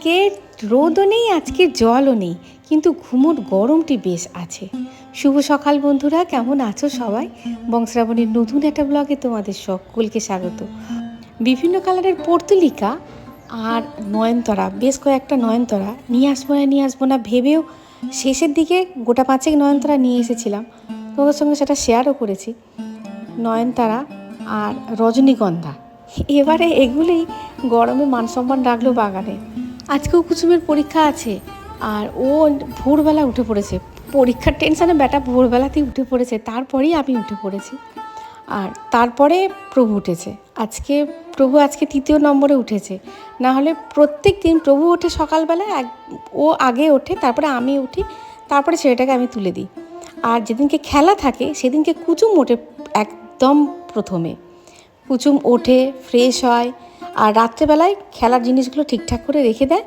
আজকে রোদও নেই, আজকে জলও নেই, কিন্তু ঘুমোর গরমটি বেশ আছে। শুভ সকাল বন্ধুরা, কেমন আছো সবাই? বংশ্রাবণীর নতুন একটা ব্লগে তোমাদের সকলকে স্বাগত। বিভিন্ন কালারের পর্তুলিকা আর নয়নতরা, বেশ কয়েকটা নয়নতরা। নিয়ে আসব না, নিয়ে আসব না, ভেবেও শেষের দিকে গোটা পাঁচেক নয়নতরা নিয়ে এসেছিলাম। তোমাদের সঙ্গে সেটা শেয়ারও করেছি। নয়নতারা আর রজনীগন্ধা। এবারে এগুলোই গরমে মান সম্মান রাখল বাগানে। আজকেও কুসুমের পরীক্ষা আছে। আর ও ভোরবেলা উঠে পড়েছে। পরীক্ষার টেনশানে বেটা ভোরবেলাতেই উঠে পড়েছে, তারপরেই আমি উঠে পড়েছি। আর তারপরে প্রভু উঠেছে। আজকে প্রভু আজকে তৃতীয় নম্বরে উঠেছে। না হলে প্রত্যেক দিন প্রভু ওঠে সকালবেলা, এক ও আগে ওঠে, তারপরে আমি উঠি, তারপরে ছেলেটাকে আমি তুলে দিই। আর যেদিনকে খেলা থাকে, সেদিনকে কুচুম ওঠে একদম প্রথমে। কুচুম ওঠে ফ্রেশ হয় আর রাত্রেবেলায় খেলার জিনিসগুলো ঠিকঠাক করে রেখে দেয়।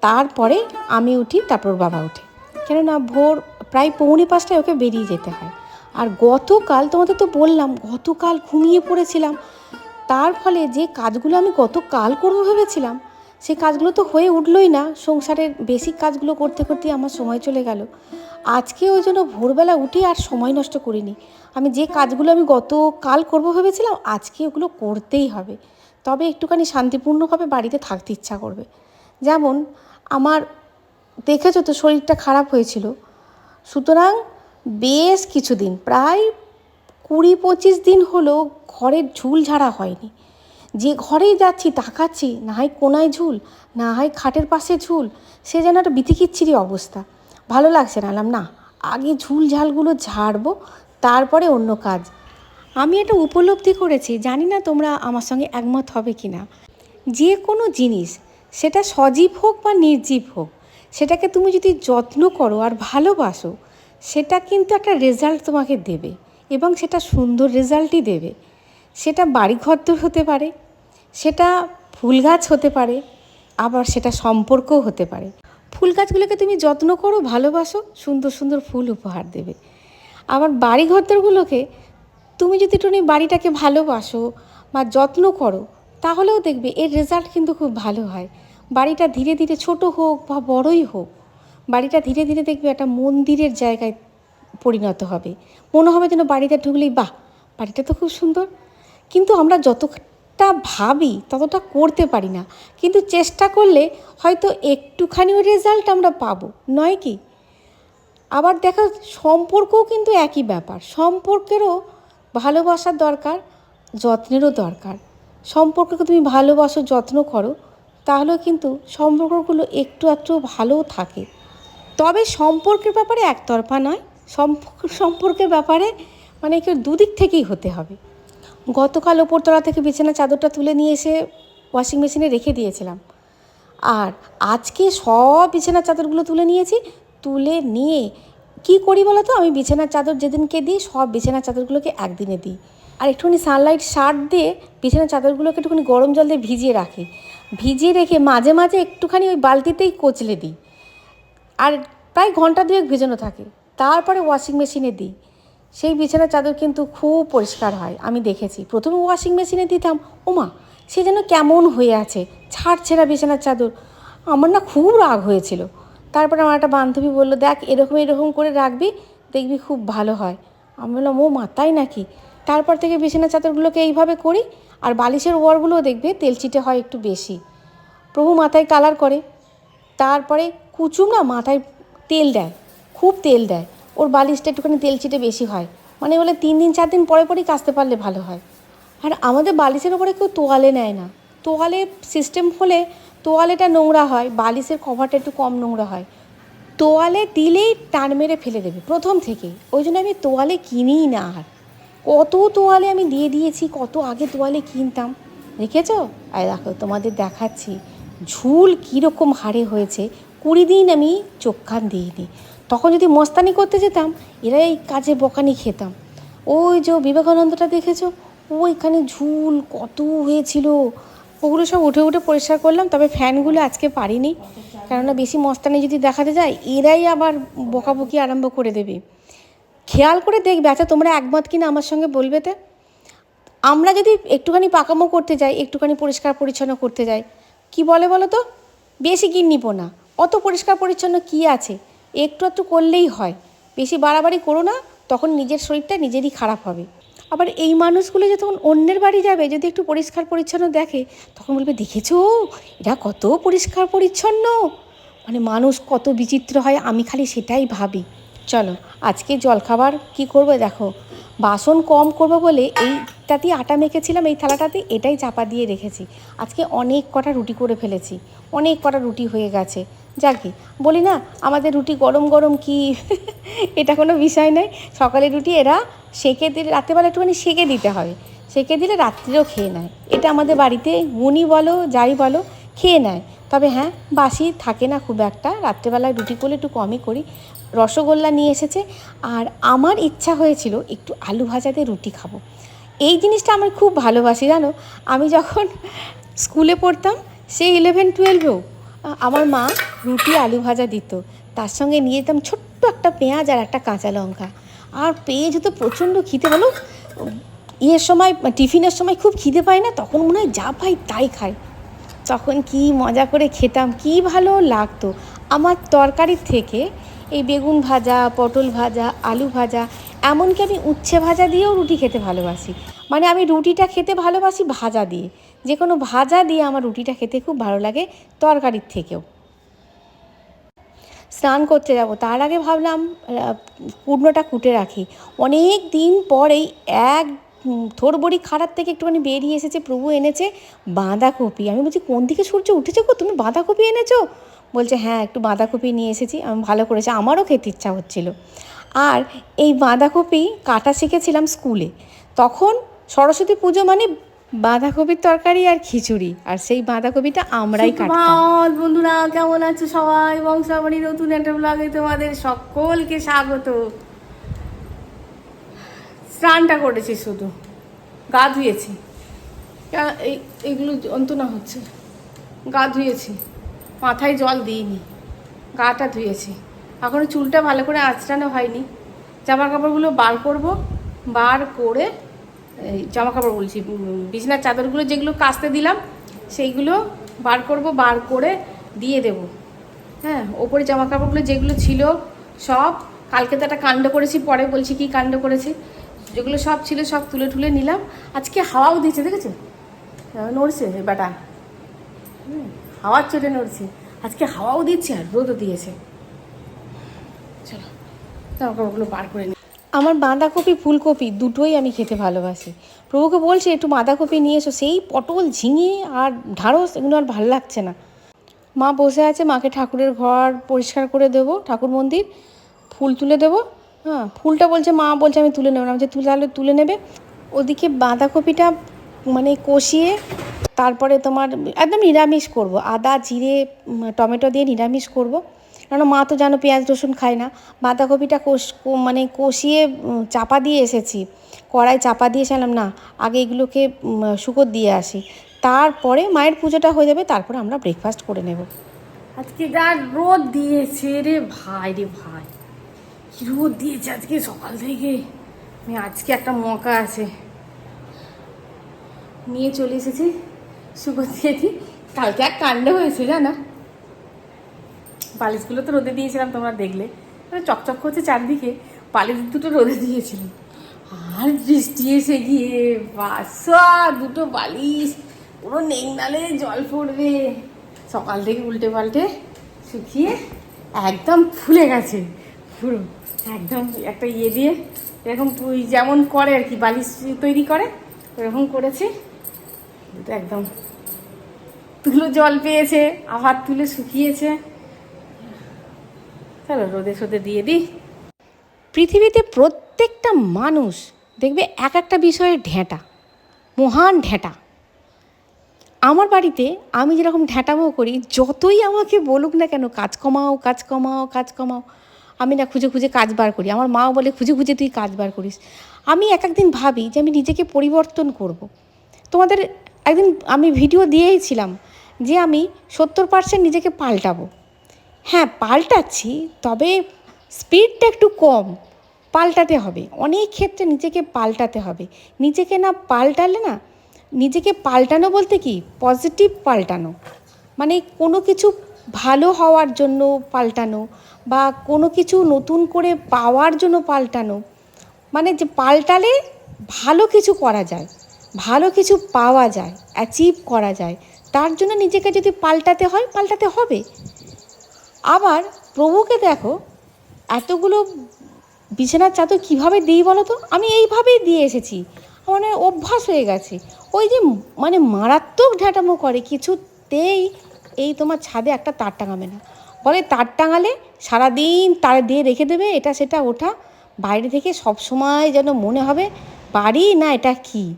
তারপরে আমি উঠি, তারপর বাবা ওঠে। কেননা ভোর প্রায় পৌনে পাঁচটায় ওকে বেরিয়ে যেতে হয়। আর গতকাল, তোমাদের তো বললাম, গতকাল ঘুমিয়ে পড়েছিলাম। তার ফলে যে কাজগুলো আমি গতকাল করব ভেবেছিলাম সেই কাজগুলো তো হয়ে উঠলোই না। সংসারের বেসিক কাজগুলো করতে করতে আমার সময় চলে গেল। আজকে ওই জন্য ভোরবেলা উঠে আর সময় নষ্ট করিনি। আমি যে কাজগুলো আমি গতকাল করব ভেবেছিলাম, আজকে ওগুলো করতেই হবে। তবে একটুখানি শান্তিপূর্ণভাবে বাড়িতে থাকতে ইচ্ছা করবে। যেমন, আমার দেখেছ তো শরীরটা খারাপ হয়েছিল। সুতরাং বেশ কিছুদিন, প্রায় কুড়ি পঁচিশ দিন হলো ঘরের ঝুল ঝাড়া হয়নি। যে ঘরেই যাচ্ছি, তাকাচ্ছি, না হয় কোনায় ঝুল, না হয় খাটের পাশে ঝুল, সে যেন একটা বিতিকিচ্ছিরি অবস্থা। ভালো লাগছে না না, আগে ঝুল ঝালগুলো ঝাড়বো, তারপরে অন্য কাজ। আমি এটা উপলব্ধি করেছি, জানি না তোমরা আমার সঙ্গে একমত হবে কি না যে কোনো জিনিস, সেটা সজীব হোক বা নির্জীব হোক, সেটাকে তুমি যদি যত্ন করো আর ভালোবাসো, সেটা কিন্তু একটা রেজাল্ট তোমাকে দেবে এবং সেটা সুন্দর রেজাল্টই দেবে। সেটা বাড়িঘর হতে পারে, সেটা ফুল গাছ হতে পারে, আবার সেটা সম্পর্কও হতে পারে। ফুল গাছগুলোকে তুমি যত্ন করো, ভালোবাসো, সুন্দর সুন্দর ফুল উপহার দেবে। আবার বাড়ি ঘরদরগুলোকে তুমি যদি একটু বাড়িটাকে ভালোবাসো বা যত্ন করো, তাহলেও দেখবে এর রেজাল্ট কিন্তু খুব ভালো হয়। বাড়িটা ধীরে ধীরে ছোট হোক বা বড়ই হোক, বাড়িটা ধীরে ধীরে দেখবে একটা মন্দিরের জায়গায় পরিণত হবে। মনে হবে যেন বাড়িতে ঢুকলেই, বাহ, বাড়িটা তো খুব সুন্দর। কিন্তু আমরা যতটা ভাবি, ততটা করতে পারি না। কিন্তু চেষ্টা করলে হয়তো একটুখানিও রেজাল্ট আমরা পাবো। নয় কি? আবার দেখা, সম্পর্কও কিন্তু একই ব্যাপার। সম্পর্কেরও ভালোবাসার দরকার, যত্নেরও দরকার। সম্পর্ককে তুমি ভালোবাসো, যত্ন করো, তাহলেও কিন্তু সম্পর্কগুলো একটু একটু ভালোও থাকে। তবে সম্পর্কের ব্যাপারে একতরফা নয়, সম্পর্ক, সম্পর্কের ব্যাপারে মানে কেউ দুদিক থেকেই হতে হবে। গতকাল ওপরতলা থেকে বিছানা চাদরটা তুলে নিয়ে এসে ওয়াশিং মেশিনে রেখে দিয়েছিলাম। আর আজকে সব বিছানার চাদরগুলো তুলে নিয়েছি, তুলে নিয়ে কি করি বলো তো আমি বিছানার চাদর যেদিনকে দিই, সব বিছানার চাদরগুলোকে একদিনে দিই। আর একটুখানি সানলাইট শার্ট দিয়ে বিছানার চাদরগুলোকে একটুখানি গরম জল দিয়ে ভিজিয়ে রাখি। ভিজিয়ে রেখে মাঝে মাঝে একটুখানি ওই বালতিতেই কচলে দিই। আর প্রায় ঘণ্টা দুয়েক ভেজানো থাকে। তারপরে ওয়াশিং মেশিনে দিই। সেই বিছানার চাদর কিন্তু খুব পরিষ্কার হয়, আমি দেখেছি। প্রথমে ওয়াশিং মেশিনে দিতাম, ওমা, সে যেন কেমন হয়ে আছে। ছাড় ছেঁড়া বিছানার চাদর। আমার না খুব রাগ হয়েছিল। তারপরে আমার একটা বান্ধবী বলল, দেখ, এরকম এরকম করে রাখবি, দেখবি খুব ভালো হয়। আমি বললাম, ও মাতাই নাকি? তারপর থেকে বিছানার চাদরগুলোকে এইভাবে করি, আর বালিশের ওয়ারগুলোও দেখবে তেলচিটে হয় একটু বেশি। প্রভু মাথায় কালার করে, তারপরে কুচুম না, মাথায় তেল দেয়, খুব তেল দেয়, ওর বালিশটা একটুখানি তেল চিটে বেশি হয়। মানে বলে তিন দিন, চার দিন পরে পরেই কাচতে পারলে ভালো হয়। আর আমাদের বালিশের ওপরে কেউ তোয়ালে নেয় না। তোয়ালে সিস্টেম হলে তোয়ালেটা নোংরা হয়, বালিশের কভারটা একটু কম নোংরা হয়। তোয়ালে দিলেই টান মেরে ফেলে দেবে, প্রথম থেকেই। ওই জন্য আমি তোয়ালে কিনিই না আর। কত তোয়ালে আমি দিয়ে দিয়েছি, কত আগে তোয়ালে কিনতাম। দেখেছ? আর দেখো, তোমাদের দেখাচ্ছি। ঝুল কীরকম হারে হয়েছে, কুড়ি দিন আমি চোখ কান দিইনি। তখন যদি মস্তানি করতে যেতাম, এরা এই কাজে বকানি খেতাম। ওই যে বিবেকানন্দটা দেখেছ? ওইখানে ঝুল কত হয়েছিল। ওগুলো সব উঠে উঠে পরিষ্কার করলাম, তবে ফ্যানগুলো আজকে পারিনি। কেননা বেশি মস্তানি যদি দেখাতে যায়, এরাই আবার বকাবকি আরম্ভ করে দেবে। খেয়াল করে দেখবে আচ্ছা তোমরা একমত কিনা আমার সঙ্গে বলবে তো? আমরা যদি একটুখানি পাকামো করতে যাই, একটুখানি পরিষ্কার পরিচ্ছন্ন করতে যাই, কি বলে বলো তো? বেশি কিন্নিপো না। অত পরিষ্কার পরিচ্ছন্ন কি আছে? একটু একটু করলেই হয়। বেশি বাড়াবাড়ি করো না, তখন নিজের শরীরটা নিজেরই খারাপ হবে। আবার এই মানুষগুলো যে তখন অন্যের বাড়ি যাবে, যদি একটু পরিষ্কার পরিচ্ছন্ন দেখে, তখন বলবে, দেখেছ? এরা কত পরিষ্কার পরিচ্ছন্ন। মানে মানুষ কত বিচিত্র হয়, আমি খালি সেটাই ভাবি। চলো, আজকে জলখাবার কি করবে দেখো। বাসন কম করব বলে এইটাতেই আটা মেখেছিলাম, এই থালাটাতে এটাই চাপা দিয়ে রেখেছি। আজকে অনেক কটা রুটি করে ফেলেছি, অনেক কটা রুটি হয়ে গেছে। যাকে বলি না, আমাদের রুটি গরম গরম কি? এটা কোনো বিষয় নয়। সকালে রুটি এরা সেকে দিলে, রাত্রেবেলা একটুখানি সেঁকে দিতে হবে সেঁকে দিলে রাত্রিরেও খেয়ে নেয়। এটা আমাদের বাড়িতে মুনি বলো, যাই বলো, খেয়ে নেয়। তবে হ্যাঁ বাসি থাকে না খুব একটা। রাত্রেবেলায় রুটি করলে একটু কমই করি। রসগোল্লা নিয়ে এসেছে। আর আমার ইচ্ছা হয়েছিল একটু আলু ভাজাতে রুটি খাব। এই জিনিসটা আমার খুব ভালোবাসি, জানো? আমি যখন স্কুলে পড়তাম, সেই ইলেভেন টুয়েলভেও আমার মা রুটি আলু ভাজা দিত। তার সঙ্গে নিয়ে যেতাম ছোট্ট একটা পেঁয়াজ আর একটা কাঁচা লঙ্কা। আর পেঁয়াজ তো প্রচণ্ড খিদে, বলো? ইয়ের সময়, টিফিনের সময় খুব খিদে পায় না? তখন মনে হয় যা পাই তাই খাই। তখন কি মজা করে খেতাম, কি ভালো লাগতো। আমার তরকারির থেকে এই বেগুন ভাজা, পটল ভাজা, আলু ভাজা, এমনকি আমি উচ্ছে ভাজা দিয়েও রুটি খেতে ভালোবাসি। মানে আমি রুটিটা খেতে ভালোবাসি ভাজা দিয়ে। যে কোনো ভাজা দিয়ে আমার রুটিটা খেতে খুব ভালো লাগে তরকারির থেকেও। স্নান করতে যাব, তার আগে ভাবলাম কুটনোটা কুটে রাখি। অনেক দিন পরেই এক থোর বড়ি খারাপ থেকে একটুখানি বেরিয়ে এসেছে, প্রভু এনেছে বাঁধাকপি। আমি বলছি, কোন দিকে সূর্য উঠেছে গো? তুমি বাঁধাকপি এনেছো? বলছে হ্যাঁ একটু বাঁধাকপি নিয়ে এসেছি, আমি ভালো করেছি, আমারও খেতে ইচ্ছা হচ্ছিল। আর এই বাঁধাকপি কাটা শিখেছিলাম স্কুলে। তখন সরস্বতী পুজো মানে বাঁধাকপির তরকারি আর খিচুড়ি আর সেই বাঁধাকপিটা আমরাই কাটতাম। বন্ধুরা কেমন আছো সবাই? বংশাবলী নতুন একটা ব্লগে তোমাদের সকলকে স্বাগত। স্নানটা করেছি শুধু গা ধুয়েছি। এইগুলো যন্ত্রণা হচ্ছে। গা ধুয়েছি মাথায় জল দিইনি গাটা ধুয়েছি। এখনও চুলটা ভালো করে আঁচড়ানো হয়নি। জামা কাপড়গুলো বার করব বার করে জামা কাপড় বলছি বিছানার চাদরগুলো যেগুলো কাচতে দিলাম, সেইগুলো বার করব, বার করে দিয়ে দেব। হ্যাঁ ওপরে জামা কাপড়গুলো যেগুলো ছিল সব, কালকে তো একটা কাণ্ড করেছি, পরে বলছি কি কাণ্ড করেছি, যেগুলো সব ছিল সব তুলে তুলে নিলাম। আজকে হাওয়াও দিয়েছে দেখেছ? নড়ছে বেটা হাওয়ার চোটে নড়ছে। আজকে হাওয়াও দিচ্ছে আর রোদও দিয়েছে। চলো জামা কাপড়গুলো বার করে নিই আমার বাঁধাকপি, ফুলকপি দুটোই আমি খেতে ভালোবাসি। প্রভুকে বলছি, একটু বাঁধাকপি নিয়ে এসো। সেই পটল ঝিঙে আর ঢাড়স এগুলো আর ভালো লাগছে না। মা বসে আছে, মাকে ঠাকুরের ঘর পরিষ্কার করে দেবো, ঠাকুর মন্দির, ফুল তুলে দেবো। হ্যাঁ ফুলটা বলছে, মা বলছে আমি তুলে নেব না। বলছে, তুলে তুলে নেবে। ওদিকে বাঁধাকপিটা মানে কষিয়ে তারপরে তোমার একদম নিরামিষ করব। আদা, জিরে টমেটো দিয়ে নিরামিষ করব। কারণ মা তো জানো পেঁয়াজ, রসুন খায় না। বাঁধাকপিটা কোষ মানে কষিয়ে চাপা দিয়ে এসেছি। কড়াই চাপা দিয়ে এসেছিলাম না, আগে এগুলোকে শুকর দিয়ে আসি। তারপরে মায়ের পুজোটা হয়ে যাবে, তারপরে আমরা ব্রেকফাস্ট করে নেব। আজকে যা রোদ দিয়েছে রে ভাই রে ভাই। রোদ দিয়েছে আজকে সকাল থেকে? আমি আজকে একটা মকা আছে। নিয়ে চলে এসেছি। শুকো দিয়েছি। কালকে এক কাণ্ড হয়েছে, জানো? বালিশগুলো তো রোদে দিয়েছিলাম, তোমরা দেখলে। মানে চকচক করছে চারদিকে বালিশ দুটো রোদে দিয়েছিলাম আর বৃষ্টি এসে গিয়ে, বাসা, দুটো বালিশ পুরো নেংনালে জল পড়বে। সকাল থেকে উল্টে পাল্টে শুকিয়ে একদম ফুলে গেছে, পুরো একদম একটা ইয়ে দিয়ে এরকম যেমন করে আর কি, বালিশ তৈরি করে এরকম করেছে। দুটো একদম তুলো জল পেয়েছে, আবার তুলে শুকিয়েছে। চলো রোদে সোদে দিয়ে দিই। পৃথিবীতে প্রত্যেকটা মানুষ দেখবে এক একটা বিষয়ে ঢ্যাঁটা মহান ঢ্যাঁটা আমার বাড়িতে আমি যেরকম ঢ্যাঁটামো করি, যতই আমাকে বলুক না কেন, কাজ কমাও কাজ কমাও কাজ কমাও, আমি না খুঁজে খুঁজে কাজ বার করি। আমার মাও বলে, খুঁজে খুঁজে তুই কাজ বার করিস। আমি এক একদিন ভাবি যে আমি নিজেকে পরিবর্তন করব। তোমাদের একদিন আমি ভিডিও দিয়েছিলাম যে আমি সত্তর পার্সেন্ট নিজেকে পাল্টাবো। হ্যাঁ পাল্টাচ্ছি, তবে স্পিডটা একটু কম, পাল্টাতে হবে। অনেক ক্ষেত্রে নিজেকে পাল্টাতে হবে। নিজেকে না পাল্টালে না, নিজেকে পাল্টানো বলতে কি? পজিটিভ পাল্টানো। মানে কোনো কিছু ভালো হওয়ার জন্য পাল্টানো বা কোনো কিছু নতুন করে পাওয়ার জন্য পাল্টানো। মানে যে পাল্টালে ভালো কিছু করা যায়, ভালো কিছু পাওয়া যায় অ্যাচিভ করা যায়, তার জন্য নিজেকে যদি পাল্টাতে হয়, পাল্টাতে হবে। আবার প্রভুকে দেখো, এতগুলো বিছানার চাদর কীভাবে দিই বলো তো? আমি এইভাবেই দিয়ে এসেছি। আমার মানে অভ্যাস হয়ে গেছে। ওই যে মানে মারাত্মক ঢ্যাঁটামো করে, কিছুতেই এই তোমার ছাদে একটা তার টাঙাবে না। বলে তার টাঙালে সারাদিন তার দিয়ে রেখে দেবে, এটা সেটা ওঠা। বাইরে থেকে সব সময় যেন মনে হবে, বাড়ি না এটা কী?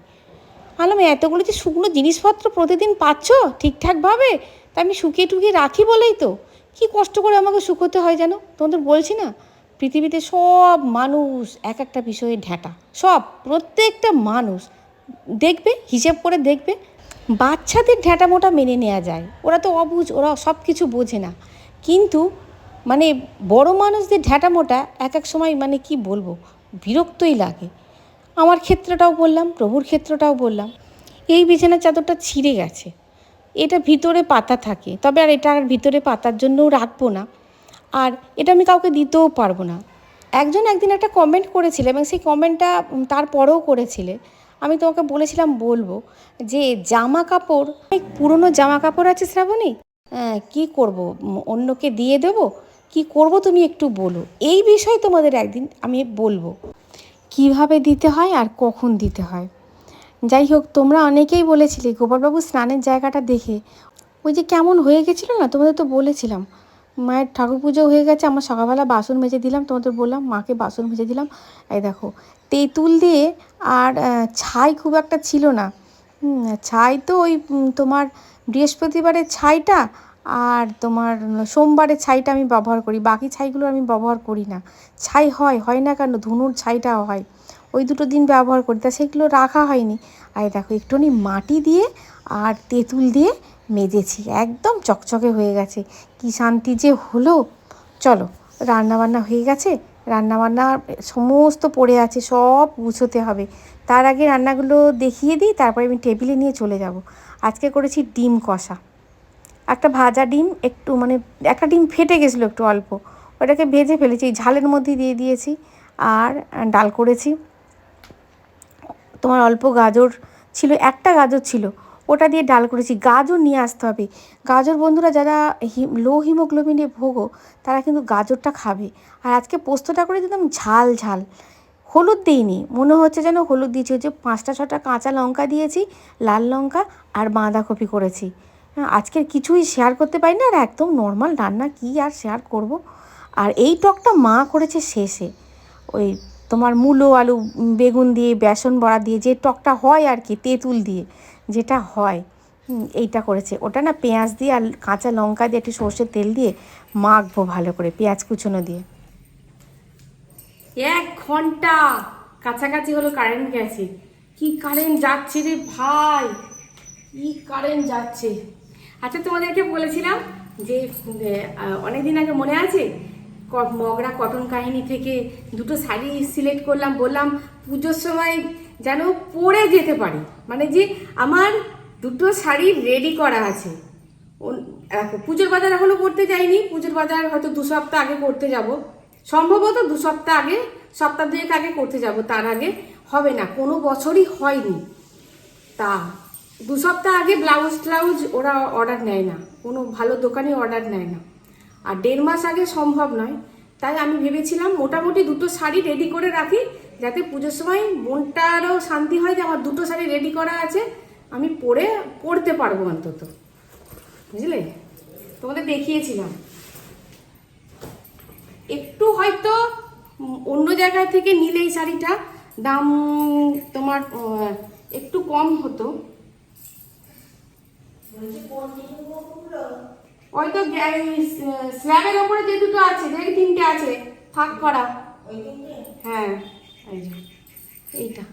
বললাম এতগুলো যে শুকনো জিনিসপত্র প্রতিদিন পাচ্ছ ঠিকঠাকভাবে? তা আমি শুকিয়ে টুকিয়ে রাখি বলেই তো। কি কষ্ট করে আমাকে শুকোতে হয় যেন তোমাদের বলছি না? পৃথিবীতে সব মানুষ এক একটা বিষয়ে ঢ্যাঁটা। সব, প্রত্যেকটা মানুষ। দেখবে, হিসেব করে দেখবে। বাচ্চাদের ঢ্যাঁটা মোটা মেনে নেওয়া যায়। ওরা তো অবুঝ, ওরা সব কিছু বোঝে না। কিন্তু মানে বড় মানুষদের ঢ্যাঁটা মোটা এক এক সময় মানে কি বলব? বিরক্তই লাগে। আমার ক্ষেত্রটাও বললাম, প্রভুর ক্ষেত্রটাও বললাম। এই বিছানার চাদরটা ছিঁড়ে গেছে। এটা ভিতরে পাতা থাকে। তবে আর এটা আর ভিতরে পাতার জন্যও রাখব না। আর এটা আমি কাউকে দিতেও পারব না। একজন একদিন একটা কমেন্ট করেছিল এবং সেই কমেন্টটা তারপরেও করেছিলে। আমি তোমাকে বলেছিলাম, বলব যে জামা কাপড় অনেক পুরনো জামা কাপড় আছে শ্রাবণী? হ্যাঁ কী করব? অন্যকে দিয়ে দেবো? কি করব তুমি একটু বলো। এই বিষয়ে তোমাদের একদিন আমি বলব। কীভাবে দিতে হয় আর কখন দিতে হয়? যাই হোক তোমরা অনেকেই বলেছিলে গোপালবাবু স্নানের জায়গাটা দেখে। ওই যে কেমন হয়ে গেছিল না, তোমাদের তো বলেছিলাম। মায়ের ঠাকুর পুজো হয়ে গেছে, আমার সকালবেলা বাসন মেজে দিলাম, তোমাদের বললাম, মাকে বাসন মেজে দিলাম। এই দেখো, তেঁতুল দিয়ে আর ছাই খুব একটা ছিল না। ছাই তো ওই তোমার বৃহস্পতিবারের ছাইটা আর তোমার সোমবারের ছাইটা আমি ব্যবহার করি, বাকি ছাইগুলো আমি ব্যবহার করি না। ছাই হয় হয় না কেন, ধুনুর ছাইটাও হয়। ওই দুটো দিন ব্যবহার করি, তা সেগুলো রাখা হয়নি। আর দেখো, একটুখানি মাটি দিয়ে আর তেঁতুল দিয়ে মেজেছি, একদম চকচকে হয়ে গেছে। কি শান্তি যে হলো। চলো, রান্নাবান্না হয়ে গেছে, রান্নাবান্না সমস্ত পড়ে আছে, সব গুছোতে হবে। তার আগে রান্নাগুলো দেখিয়ে দিই, তারপরে আমি টেবিলে নিয়ে চলে যাব। আজকে করেছি ডিম কষা। একটা ভাজা ডিম, একটু মানে একটা ডিম ফেটে গেছিল একটু অল্প। ওটাকে ভেজে ফেলেছি, ঝালের মধ্যে দিয়ে দিয়েছি। আর ডাল করেছি। তোমার অল্প গাজর ছিল, একটা গাজর ছিল, ওটা দিয়ে ডাল করেছি। গাজর নিয়ে আসতে হবে। গাজর বন্ধুরা, যারা লো হিমোগ্লোবিনে ভোগো, তারা কিন্তু গাজরটা খাবে। আর আজকে পোস্তটা করে দিলাম ঝাল ঝাল। হলুদ দিইনি, মনে হচ্ছে যেন হলুদ দিয়েছি। হচ্ছে পাঁচটা ছটা কাঁচা লঙ্কা দিয়েছি, লাল লঙ্কা আর বাঁধাকপি করেছি। হ্যাঁ আজকের কিছুই শেয়ার করতে পারি না আর একদম নর্মাল রান্না কী আর শেয়ার করব? আর এই টকটা মা করেছে শেষে। ওই তোমার মূলো আলু বেগুন দিয়ে, বেসন বড়া দিয়ে, যে টকটা হয় আর কি, তেঁতুল দিয়ে, যেটা হয় এইটা করেছে। ওটা না পেঁয়াজ দিয়ে আর কাঁচা লঙ্কা দিয়ে, একটু সর্ষের তেল দিয়ে মাখবো ভালো করে, পেঁয়াজ কুচোনো দিয়ে। এক ঘণ্টা কাছাকাছি হলো কারেন্ট গেছে। কি কারেন্ট যাচ্ছে রে ভাই? কি কারেন্ট যাচ্ছে? আচ্ছা তোমাদেরকে বলেছিলাম যে অনেক দিন আগে মনে আছে? মগরা কটন কাহিনী থেকে দুটো শাড়ি সিলেক্ট করলাম, বললাম, পুজোর সময় যেন পরে যেতে পারি। মানে যে আমার দুটো শাড়ি রেডি করা আছে। দেখো, পুজোর বাজার এখনও করতে যাইনি। পুজোর বাজার হয়তো দু সপ্তাহ আগে করতে যাব। সম্ভবত দু সপ্তাহ আগে, সপ্তাহ দুয়েক আগে করতে যাব, তার আগে হবে না, কোনো বছরই হয়নি। তা, দু সপ্তাহ আগে ব্লাউজ ট্লাউজ ওরা অর্ডার নেয় না, কোনো ভালো দোকানে অর্ডার নেয় না। আর দেড় মাস আগে সম্ভব নয়। তাই আমি ভেবেছিলাম মোটামুটি দুটো শাড়ি রেডি করে রাখি, যাতে পুজোর সময় মনটারও শান্তি হয় যে আমার দুটো শাড়ি রেডি করা আছে, আমি পরে পরতে পারব অন্তত। বুঝলে? তোমাদের দেখিয়েছিলাম। একটু হয়তো অন্য জায়গা থেকে নিলে এই শাড়িটা, দাম তোমার একটু কম হতো। ওই তো স্ল্যাবের ওপরে যে দুটো আছে যে তিনটে আছে ফাঁক করা। হ্যাঁ এইটা।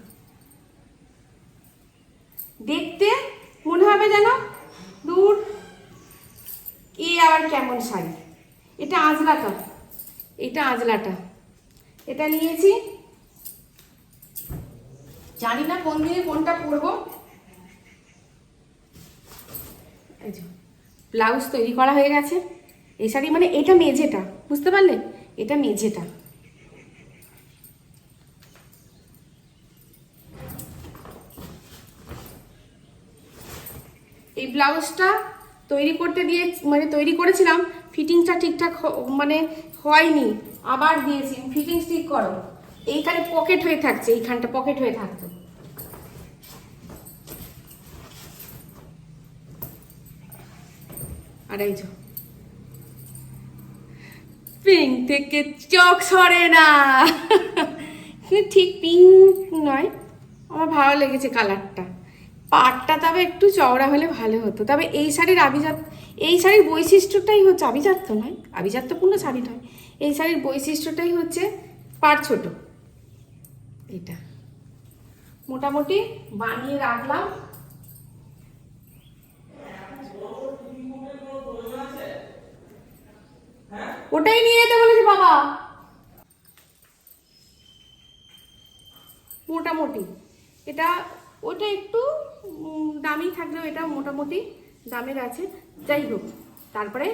দেখতে মনে হবে যেন দূর। এ আবার কেমন শাড়ি? এটা আজলাটা। এটা আজলাটা। এটা নিয়েছি। জানি না কোন দিনে কোনটা পরবো। এই ব্লাউজ তৈরি করা হয়ে গেছে। এই শাড়ি মানে এটা মেঝেটা, বুঝতে পারলে? এটা মেঝেটা। এই ব্লাউজটা তৈরি করতে দিয়ে মানে তৈরি করেছিলাম, ফিটিংসটা ঠিকঠাক মানে হয়নি। আবার দিয়েছি, ফিটিংস ঠিক করো। এইখানে পকেট হয়ে থাকছে, এইখানটা পকেট হয়ে থাকতো। এই পিঙ্ক থেকে চোখ সরে না। ঠিক পিঙ্ক নয়, আমার ভালো লেগেছে কালারটা। পাটটা তবে একটু চওড়া হলে ভালো হতো। তবে এই শাড়ির আভিজাত, এই শাড়ির বৈশিষ্ট্যটাই হচ্ছে আভিজাত্য নয়, আভিজাত্যপূর্ণ শাড়ি নয়। এই শাড়ির বৈশিষ্ট্যটাই হচ্ছে পাট ছোট। এটা মোটামুটি বানিয়ে রাখলাম। ওটাই নিয়ে যেতে বলেছে বাবা। মোটামুটি। এটা, ওটা একটু দামি থাকলেও এটা মোটামুটি দামের আছে। যাই হোক, তারপরে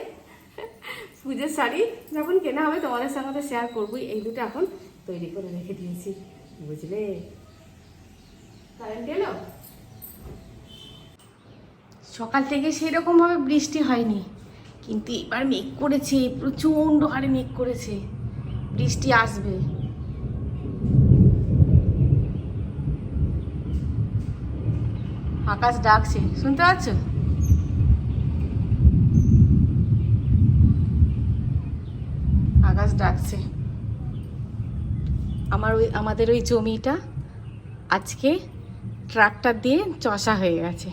পুজোর শাড়ি যখন কেনা হবে তোমাদের সঙ্গে তো শেয়ার করবোই। এই দুটো এখন তৈরি করে রেখে দিয়েছি, বুঝলে? কারেন্ট এলো? সকাল থেকে সেরকমভাবে বৃষ্টি হয়নি। কিন্তু এবার মেঘ করেছে, প্রচণ্ড হারে মেঘ করেছে। বৃষ্টি আসবে। আকাশ ডাকছে, শুনতে পাচ্ছ? আকাশ ডাকছে। আমার ওই, আমাদের ওই জমিটা আজকে ট্রাক্টর দিয়ে চষা হয়ে গেছে।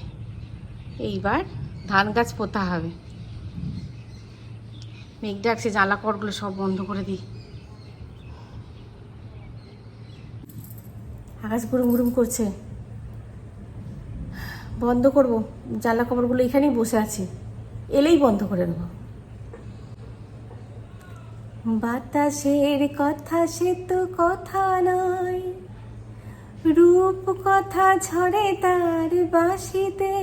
এইবার ধান গাছ পোতা হবে। মেঘ ডাকছে, জ্বালা করগুলো সব বন্ধ করে দিই। আকাশ গুরুম গুরুম করছে। বন্ধ করব। জ্বালা কবরগুলো এখানেই বসে আছে। এলেই বন্ধ করে দেবো। বাতাসের কথা সে তো কথা নয়। রূপ কথা ঝরে তার বাসিতে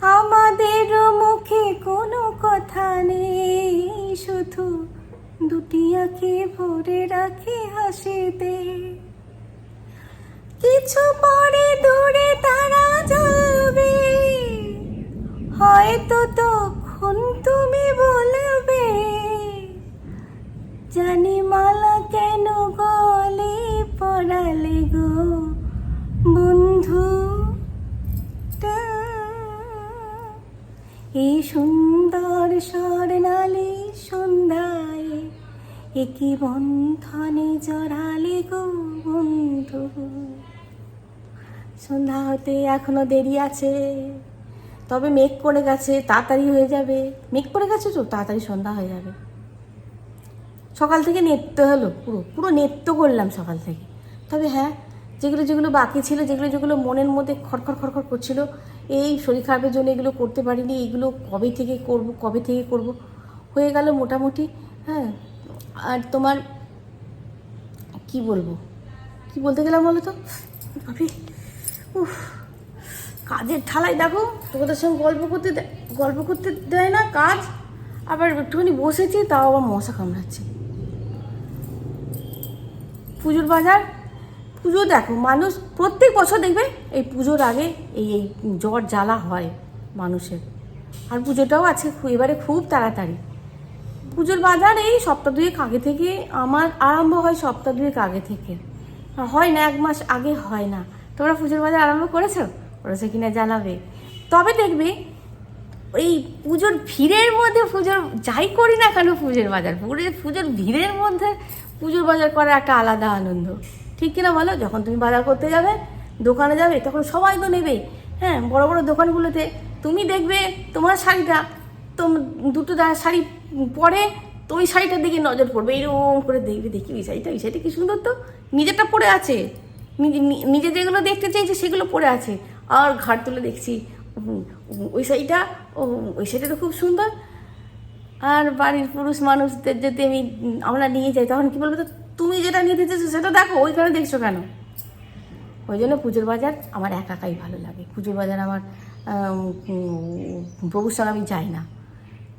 আমাদের মুখে কোনো কথা নেই। শুধু দুটি আঁখি ভরে রাখি হাসিতে। কিছু পরে দূরে তারা জ্বলবে হয়তো তখন তুমি বলবে, জানি মালা কেন গলে পড়ালে গো বন্ধু? এই সুন্দর স্বর্ণালী সন্ধ্যায়, একই বন্ধনে জড়ালে গো বন্ধু। সন্ধ্যা হতে এখনও দেরি আছে, তবে মেঘ করে গেছে, তাড়াতাড়ি হয়ে যাবে। মেঘ করে গেছে তো, তাড়াতাড়ি সন্ধ্যা হয়ে যাবে। সকাল থেকে নৃত্য হলো, পুরো পুরো নৃত্য করলাম সকাল থেকে। তবে হ্যাঁ যেগুলো যেগুলো বাকি ছিল, যেগুলো যেগুলো মনের মধ্যে খড়খড় খড়খড় করছিল, এই শরীর খারাপের জন্য এগুলো করতে পারিনি, এগুলো কবে থেকে করব, কবে থেকে করব? হয়ে গেল মোটামুটি হ্যাঁ। আর তোমার কি বলব? কি বলতে গেলাম বলো তো? ভাবি, উফ, কাজের ঠালাই দেখো, তোমাদের সঙ্গে গল্প করতে গল্প করতে দেয় না কাজ, আবার একটুখানি বসেছি, তাও আবার মশা কামড়াচ্ছে। পুজোর বাজার পুজো দেখো, মানুষ প্রত্যেক বছর দেখবে এই পুজোর আগে এই এই জ্বর জ্বালা হয় মানুষের। আর পুজোটাও আছে এবারে খুব তাড়াতাড়ি। পুজোর বাজার এই সপ্তাহ দুয়েক আগে থেকে আমার আরম্ভ হয় সপ্তাহ দুয়েক আগে থেকে। হয় না, এক মাস আগে হয় না। তোমরা পুজোর বাজার আরম্ভ করেছ? করেছ কিনা জানাবে। তবে দেখবে এই পুজোর ভিড়ের মধ্যে পুজোর, যাই করি না কেন পুজোর বাজার, পুজোর পুজোর ভিড়ের মধ্যে পুজোর বাজার করা একটা আলাদা আনন্দ। ঠিক কিনা বলো? যখন তুমি বাজার করতে যাবে, দোকানে যাবে, তখন সবাই তো নেবে হ্যাঁ বড় বড় দোকানগুলোতে তুমি দেখবে তোমার শাড়িটা, তোম দুটো শাড়ি পরে তো ওই শাড়িটার দিকে নজর পড়বে। এরকম করে দেখবে, দেখি ওই শাড়িটা ওই শাড়িটা কি সুন্দর তো? নিজেরটা পরে আছে। নিজে যেগুলো দেখতে চাইছে সেগুলো পরে আছে। আর ঘাট তুলে দেখছি ওই শাড়িটা, ও, ওই শাড়িটা তো খুব সুন্দর। আর বাড়ির পুরুষ মানুষদের যদি আমি আমরা নিয়ে যাই, তখন কি বলব তো? তুমি যেটা নিতে চাইছো সেটা দেখো, ওইখানে দেখছ কেন? ওই জন্য পুজোর বাজার আমার একাকাই ভালো লাগে। পুজোর বাজার আমার প্রভুর সঙ্গে আমি যাই না।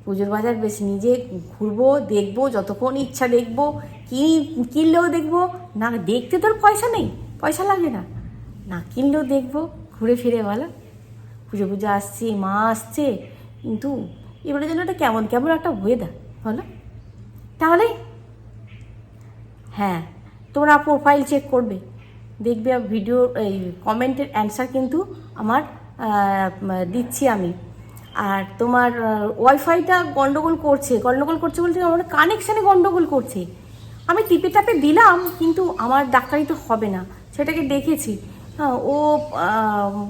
পুজোর বাজার বেশ নিজে ঘুরবো, দেখব, যতক্ষণ ইচ্ছা দেখব, কিনি, কিনলেও দেখব, না দেখতে তোর পয়সা নেই, পয়সা লাগে না। না কিনলেও দেখব, ঘুরে ফিরে বলো পুজো পুজো আসছে, মা আসছে, কিন্তু এবারে যেন একটা কেমন কেমন একটা ওয়েদার বলো। তাহলে হ্যাঁ তোমরা প্রোফাইল চেক করবে। দেখবে ভিডিও এই কমেন্টের অ্যান্সার কিন্তু আমার দিচ্ছি আমি। আর তোমার ওয়াইফাইটা গন্ডগোল করছে। গন্ডগোল করছে বলতে আমার কানেকশানে গন্ডগোল করছে। আমি টিপে টাপে দিলাম, কিন্তু আমার ডাক্তারি তো হবে না। সেটাকে দেখেছি। হ্যাঁ ও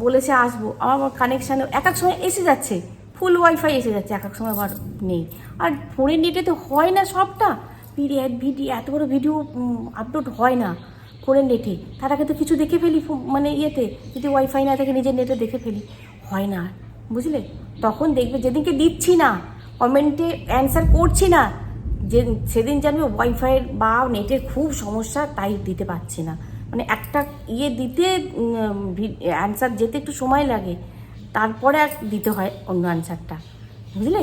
বলেছে আসব। আমার কানেকশানে এক এক সময় এসে যাচ্ছে। ফুল ওয়াইফাই এসে যাচ্ছে, এক এক সময় আবার নেই। আর ফোনের নেটে তো হয় না সবটা। পিডিএফ ভিডিও এত বড় ভিডিও আপলোড হয় না ফোনের নেটে তার আগে তো কিছু দেখে ফেলি মানে ইয়েতে, যদি ওয়াইফাই না থাকে নিজের নেটে দেখে ফেলি। হয় না। বুঝলে? তখন দেখবে যেদিনকে দিচ্ছি না কমেন্টে অ্যান্সার করছি না, যে সেদিন জানবে ওয়াইফাইয়ের বা নেটের খুব সমস্যা, তাই দিতে পারছি না। মানে একটা ইয়ে দিতে অ্যান্সার যেতে একটু সময় লাগে, তারপরে আর দিতে হয় অন্য অ্যান্সারটা বুঝলে?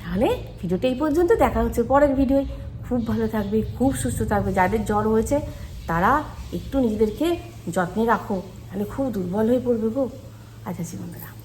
তাহলে ভিডিওটা এই পর্যন্ত, দেখা হচ্ছে পরের ভিডিওয় খুব ভালো থাকবে, খুব সুস্থ থাকবে। যাদের জ্বর হয়েছে, তারা একটু নিজেদেরকে যত্নে রাখো। তাহলে খুব দুর্বল হয়ে পড়বে গো। আচ্ছা বন্ধুরা